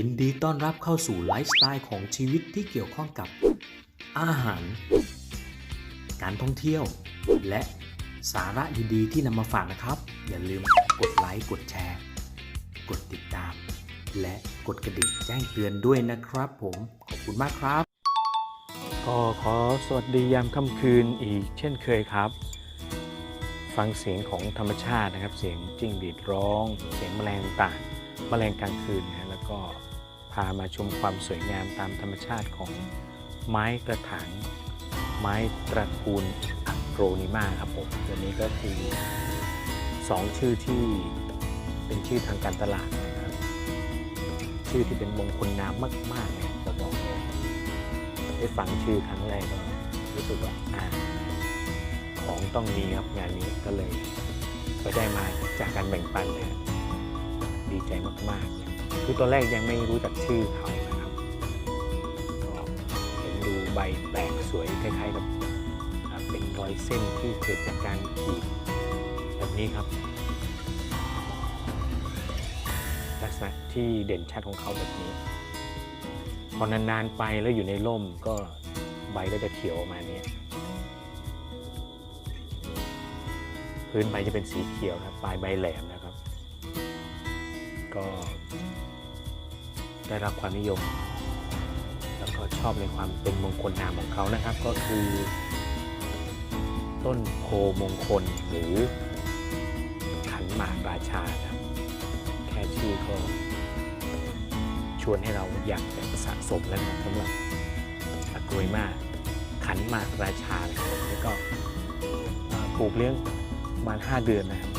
ยินดีต้อนรับเข้าสู่ไลฟ์สไตล์ของชีวิตที่เกี่ยวข้องกับอาหาร การท่องเที่ยว และสาระดีๆที่นำมาฝากนะครับ อย่าลืมกดไลค์กดแชร์ กดติดตาม และกดกระดิ่งแจ้งเตือนด้วยนะครับผมขอบคุณมากครับ ก็ขอสวัสดียามค่ำคืนอีกเช่นเคยครับ ฟังเสียงของธรรมชาตินะครับ เสียงจิ้งหรีดร้อง เสียงแมลงต่างแมลงกลางคืนนะแล้วก็ามาชมความสวยงามตามธรรมชาติของไม้กระถางไม้ตระกูลอะโรนิมาครับผมตัวนี้ก็คือสองชื่อที่เป็นชื่อทางการตลาดนะครับ ชื่อที่เป็นมงคลนามมากๆเลยจะบอกเลยได้ฟังชื่อครั้งแรกรู้สึกว่าอ่าของต้องมีครับงานนี้ก็เลย ก็ได้มาจากการแบ่งปันนะฮะดีใจมากๆ คือตอนแรกยังไม่รู้จักชื่อเขานะครับก็เห็นดูใบแปลกสวยคล้ายๆกับเป็นรอยเส้นที่เกิดจากการขีดแบบนี้ครับ ลักษณะที่เด่นชัดของเขาแบบนี้ พอนานๆไปแล้วอยู่ในร่มก็ใบก็จะเขียวออกมาเนี้ยพื้นใบจะเป็นสีเขียวนะปลายใบแหลมนะครับ ก็ ได้รับความนิยม แล้วก็ชอบในความเป็นมงคลนามของเขานะครับ ก็คือ ต้นโพมงคลหรือขันหมากราชาครับแค่ชื่อก็ชวนให้เราอยากจะสะสมแล้วนะสำหรับอะกรวยมาขันหมากราชานะครับแล้วก็ปลูกเลี้ยงประมาณ 5 เดือนนะครับ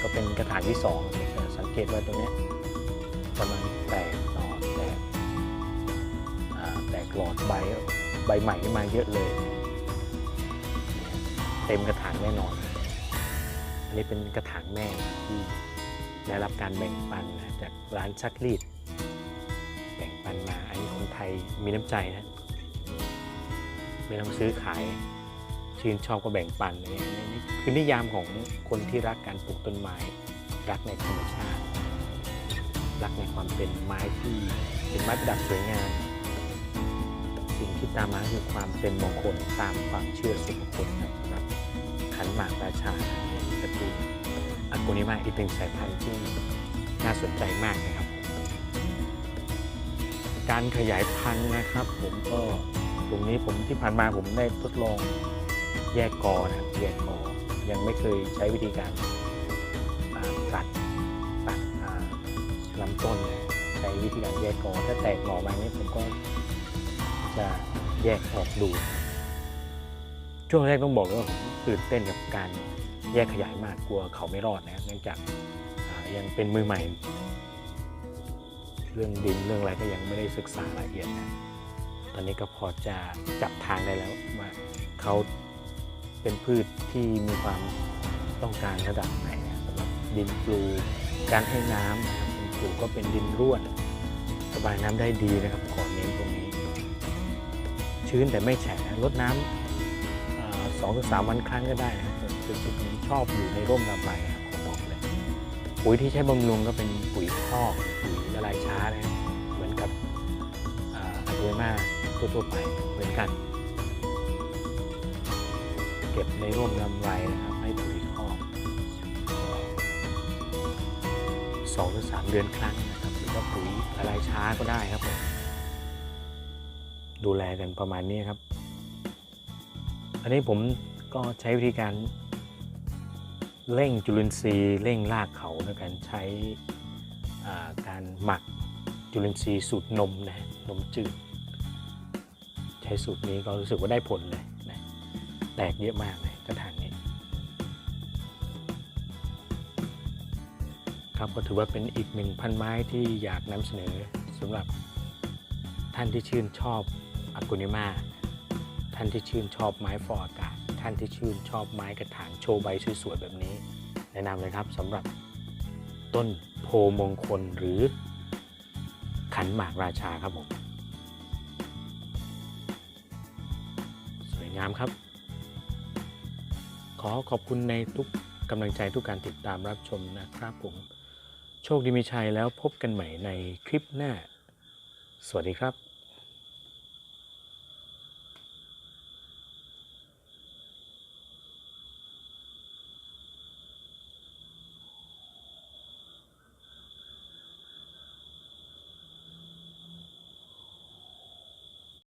ก็เป็นกระถางที่2สังเกตว่าตรงนี้กำลังแตกหน่อแตกอ่าแตก หลอดใบใบใหม่ขึ้นมาเยอะเลย เต็มกระถางแน่นอน อันนี้เป็นกระถางแม่ที่ได้รับการแบ่งปันนะจากร้านซักรีด แบ่งปันมาอันนี้คนไทยมีน้ำใจนะ ไม่ต้องซื้อขายชื่นชอบก็แบ่งปันอะไรอย่างนี้นี่คือนิยามของคนที่รักการปลูกต้นไม้ รักในธรรมชาติ รักในความเป็นไม้ที่เป็นไม้ประดับสวยงาม ที่ตามมาคือความเป็นมงคลตามความเชื่อส่วนบุคคลนะสำหรับขันหมากราชาในตระกูลอากูนิมาอีกหนึ่งสายพันธุ์ที่น่าสนใจมากนะครับ การขยายพันธุ์นะครับ ผมก็ตรงนี้ผมที่ผ่านมาผมได้ทดลองแยกกอนะครับแยกกอยังไม่เคยใช้วิธีการตัดตัดลำต้นนะใช้วิธีการแยกกอถ้าแตกหน่อมาเนี่ยผมก็ จะแยกออกดู ช่วงแรกต้องบอกว่าผมตื่นเต้นกับการแยกขยายมากกลัวเขาไม่รอดนะเนื่องจากยังเป็นมือใหม่ เรื่องดินเรื่องอะไรก็ยังไม่ได้ศึกษาละเอียดนะตอนนี้ก็พอจะจับทางได้แล้วว่าเขาเป็นพืชที่มีความต้องการระดับไหนนะสำหรับดินปลูการให้น้ำนะครับดินปลูก็เป็นดินร่วนระบายน้ำได้ดีนะครับขอเน้นตรงนี้ ชื้นแต่ไม่แฉะลดน้ำสองถึงสามวันครั้งก็ได้ครับส่วนจุดนี้ชอบอยู่ในร่มระบายนะครับขอบอกเลยปุ๋ยที่ใช้บำรุงก็เป็นปุ๋ยคอกปุ๋ยละลายช้านะครับเหมือนกับอะโรมาทั่วๆไปเหมือนกัน เก็บในร่มลำไรนะครับให้ปุ๋ยคอกสองถึงสามเดือนครั้งนะครับหรือว่าปุ๋ยละลายช้าก็ได้ครับผม ดูแลกันประมาณนี้ครับ อันนี้ผมก็ใช้วิธีการเร่งจุลินทรีย์เร่งรากเขาในการใช้การหมักจุลินทรีย์สูตรนมนะฮะนมจืด ใช้สูตรนี้ก็รู้สึกว่าได้ผลเลยนะแตกเยอะมากเลยกระถางนี้ ครับก็ถือว่าเป็นอีกหนึ่งพันไม้ที่อยากนำเสนอสำหรับท่านที่ชื่นชอบ อากุนิมาท่านที่ชื่นชอบไม้ฟออากาศ ท่านที่ชื่นชอบไม้กระถางโชว์ใบสวยๆแบบนี้ แนะนำเลยครับสำหรับต้นโพมงคลหรือขันหมากราชาครับผม สวยงามครับ ขอขอบคุณในทุกกำลังใจทุกการติดตามรับชมนะครับผม โชคดีมีชัยแล้วพบกันใหม่ในคลิปหน้า สวัสดีครับ